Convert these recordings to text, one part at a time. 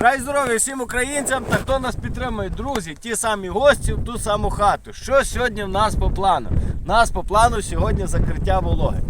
Бажаю здоров'я всім українцям та хто нас підтримує, друзі, ті самі гості в ту саму хату. Що сьогодні в нас по плану? У нас по плану сьогодні закриття вологи.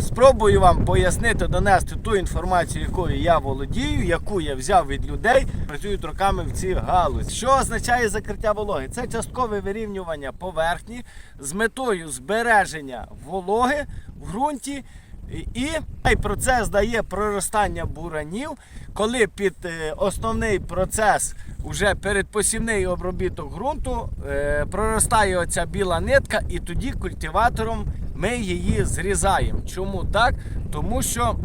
Спробую вам пояснити, донести ту інформацію, якою я володію, яку я взяв від людей, працюють роками в цій галузі. Що означає закриття вологи? Це часткове вирівнювання поверхні з метою збереження вологи в ґрунті. І цей процес дає проростання буранів, коли під е, основний процес, уже передпосівний обробіток ґрунту, е, проростає оця біла нитка, і тоді культиватором ми її зрізаємо. Чому так? Тому що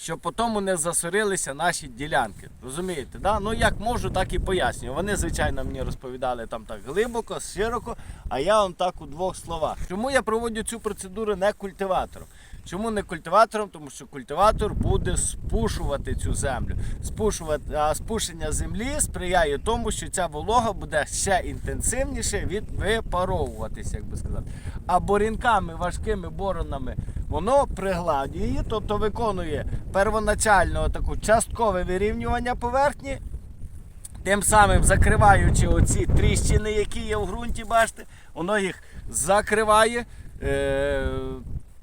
щоб потім не засорилися наші ділянки. Розумієте? Да? Ну як можу, так і пояснюю. Вони, звичайно, мені розповідали там так глибоко, широко, а я вам так у двох словах. Чому я проводжу цю процедуру не культиватором? Чому не культиватором? Тому що культиватор буде спушувати цю землю. Спушувати, а спушення землі сприяє тому, що ця волога буде ще інтенсивніше від випаровуватися, як би сказати. А борінками, важкими боронами воно пригладює тобто виконує первоначально таку часткове вирівнювання поверхні, тим самим закриваючи оці тріщини, які є в ґрунті, бачите, воно їх закриває. Е-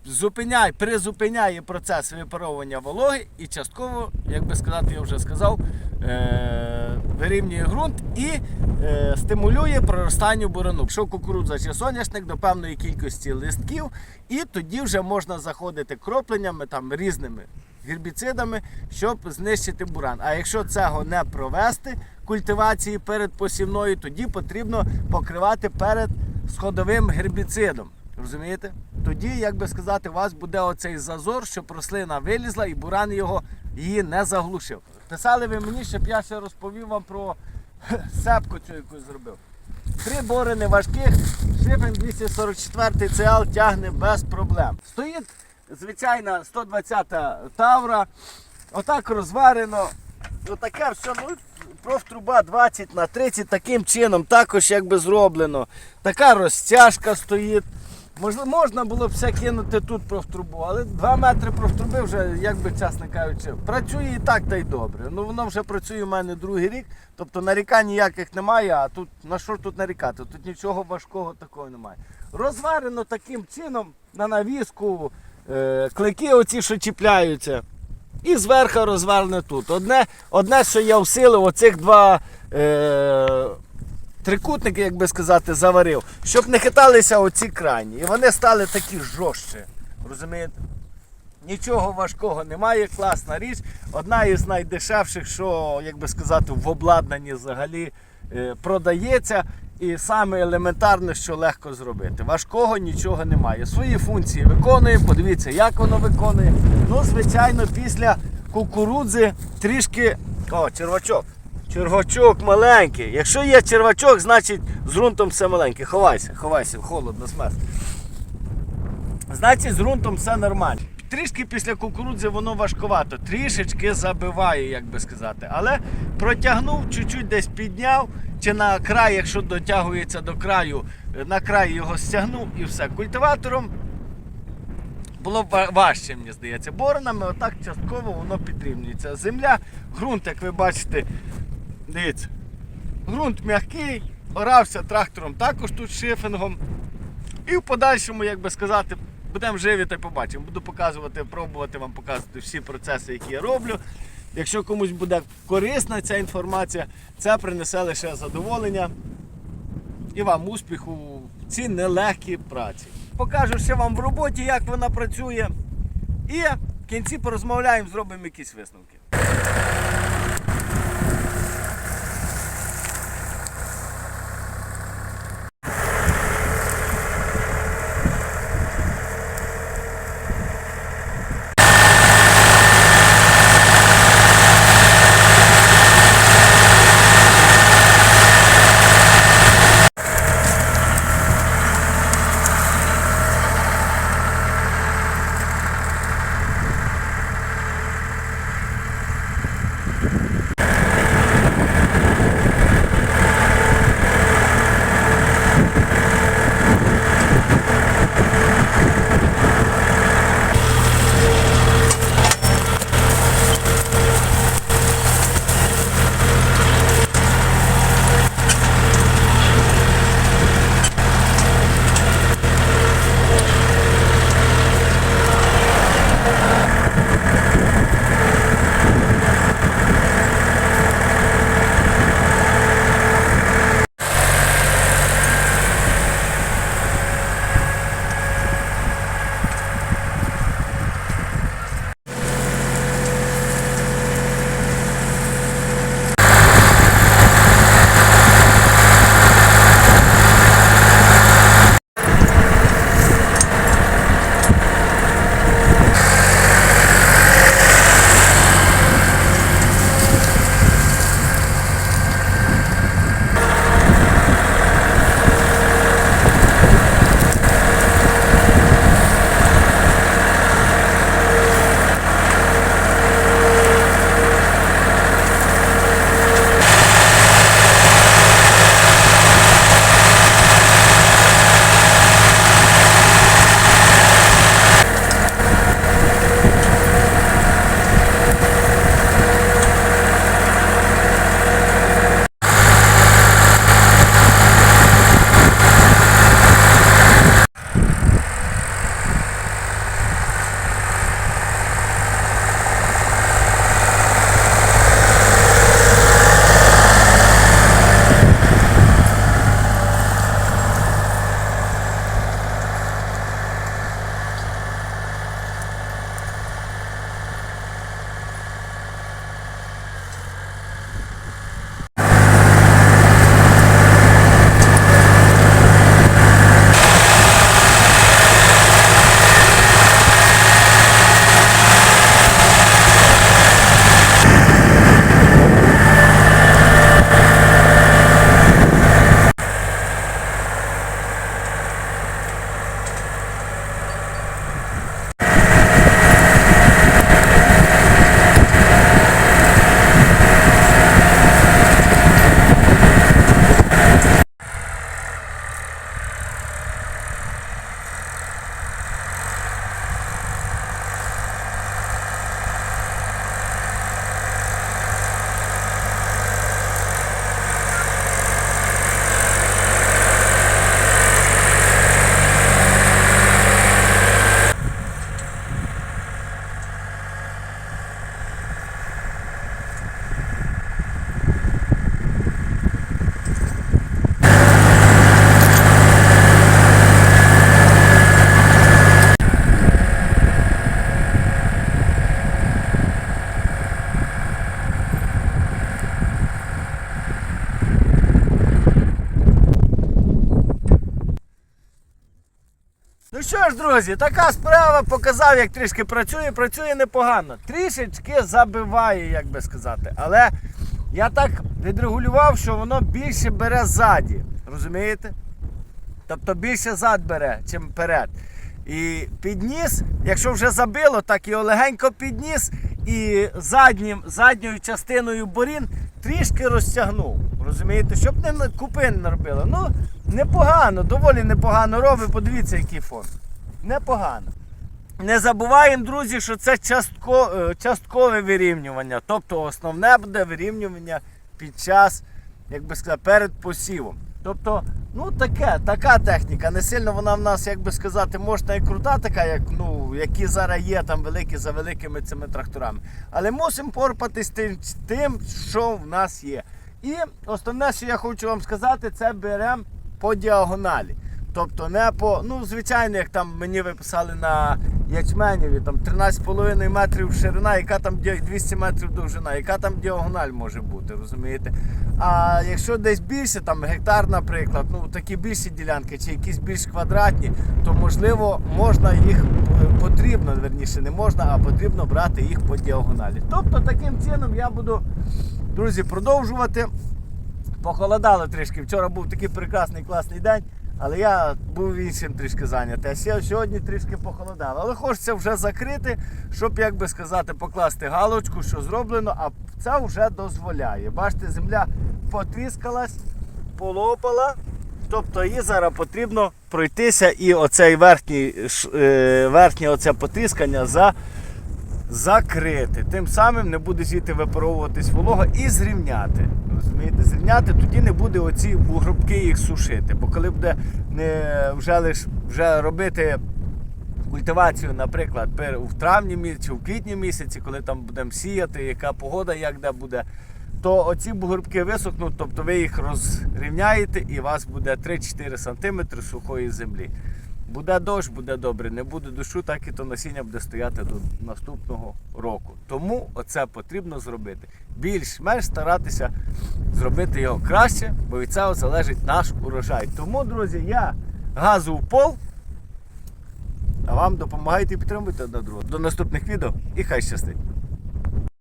Зупиняє, призупиняє процес випаровування вологи і частково, як би сказати, я вже сказав, е- вирівнює ґрунт і е- стимулює проростання бурану. Якщо кукурудза чи соняшник до певної кількості листків, і тоді вже можна заходити кропленнями там різними гербіцидами, щоб знищити буран. А якщо цього не провести культивації перед посівною, тоді потрібно покривати перед сходовим гербіцидом. Розумієте? Тоді, як би сказати, у вас буде оцей зазор, щоб рослина вилізла і буран його її не заглушив. Писали ви мені, щоб я ще розповів вам про сепку цю, яку зробив. Три борини важких, шифен 244 ЦЛ тягне без проблем. Стоїть звичайна 120 тавра, отак розварено. Отаке все, ну, профтруба 20 на 30 таким чином також якби зроблено. Така розтяжка стоїть. Можливо, можна було б все кинути тут профтрубу, але 2 метри профтруби вже, як би чесно кажучи, працює і так, та й добре. Ну воно вже працює у мене другий рік, тобто нарікань ніяких немає, а тут на що тут нарікати? Тут нічого важкого такого немає. Розварено таким чином на навіску, е, клики оці, що чіпляються. І зверху розвалене тут. Одне, одне що я всилив, оцих два е, трикутники, як би сказати, заварив, щоб не хиталися оці крайні. І вони стали такі жорстче. Розумієте? Нічого важкого немає, класна річ. Одна із найдешевших, що, як би сказати, в обладнанні взагалі е, продається. І саме елементарне, що легко зробити. Важкого нічого немає. Свої функції виконує, подивіться, як воно виконує. Ну, звичайно, після кукурудзи трішки. О, червачок. Червачок маленький. Якщо є червачок, значить з ґрунтом все маленьке. Ховайся, ховайся, холодно, смерть. Значить, з ґрунтом все нормально. Трішки після кукурудзи воно важкувато, трішечки забиває, як би сказати. Але протягнув, чуть-чуть десь підняв, чи на край, якщо дотягується до краю, на край його стягнув і все. Культиватором було важче, мені здається. Боронами отак частково воно підрівнюється. Земля, ґрунт, як ви бачите, дивіться, ґрунт м'який, орався трактором також тут шифингом. І в подальшому, як би сказати, будемо живі та й побачимо. Буду показувати, пробувати вам показувати всі процеси, які я роблю. Якщо комусь буде корисна ця інформація, це принесе лише задоволення і вам успіху в цій нелегкій праці. Покажу ще вам в роботі, як вона працює. І в кінці порозмовляємо, зробимо якісь висновки. Що ж, друзі, така справа показав, як трішки працює, працює непогано. Трішечки забиває, як би сказати. Але я так відрегулював, що воно більше бере ззаді. Розумієте? Тобто більше зад бере, чим вперед. І підніс, якщо вже забило, так його легенько підніс і заднім, задньою частиною борін трішки розтягнув. Розумієте, щоб не купин не робили. Ну, непогано, доволі непогано робить. Подивіться, який фон. Непогано. Не забуваємо, друзі, що це частко, е, часткове вирівнювання. Тобто основне буде вирівнювання під час, як би сказати, перед посівом. Тобто, ну таке, така техніка. Не сильно вона в нас, як би сказати, можна і крута, така, як ну, які зараз є там великі за великими цими тракторами. Але мусимо порпатись тим, тим, що в нас є. І основне, що я хочу вам сказати, це беремо по діагоналі. Тобто не по, ну звичайно, як там мені виписали на ячменєві, там 13,5 метрів ширина, яка там 200 метрів довжина, яка там діагональ може бути, розумієте? А якщо десь більше, там гектар, наприклад, ну такі більші ділянки чи якісь більш квадратні, то можливо можна їх потрібно, верніше не можна, а потрібно брати їх по діагоналі. Тобто таким чином я буду, друзі, продовжувати. Похолодало трішки. Вчора був такий прекрасний класний день, але я був іншим трішки зайнятий. А сьогодні трішки похолодало. Але хочеться вже закрити, щоб, як би сказати, покласти галочку, що зроблено, а це вже дозволяє. Бачите, земля потріскалась, полопала. Тобто їй зараз потрібно пройтися і оцей верхній, е, верхнє оце потріскання за закрити. Тим самим не буде звідти випаровуватись волога і зрівняти. Розумієте, зрівняти тоді не буде оці бугробки їх сушити. Бо коли буде не вже лиш вже робити культивацію, наприклад, в травні місяці, в квітні місяці, коли там будемо сіяти, яка погода, як де буде. То оці бугорбки висохнуть, тобто ви їх розрівняєте і у вас буде 3-4 см сухої землі. Буде дощ, буде добре. Не буде дощу, так і то насіння буде стояти до наступного року. Тому оце потрібно зробити. Більш-менш старатися зробити його краще, бо від цього залежить наш урожай. Тому, друзі, я газу в пол, а вам допомагайте і підтримуйте одне другого. До наступних відео і хай щастить!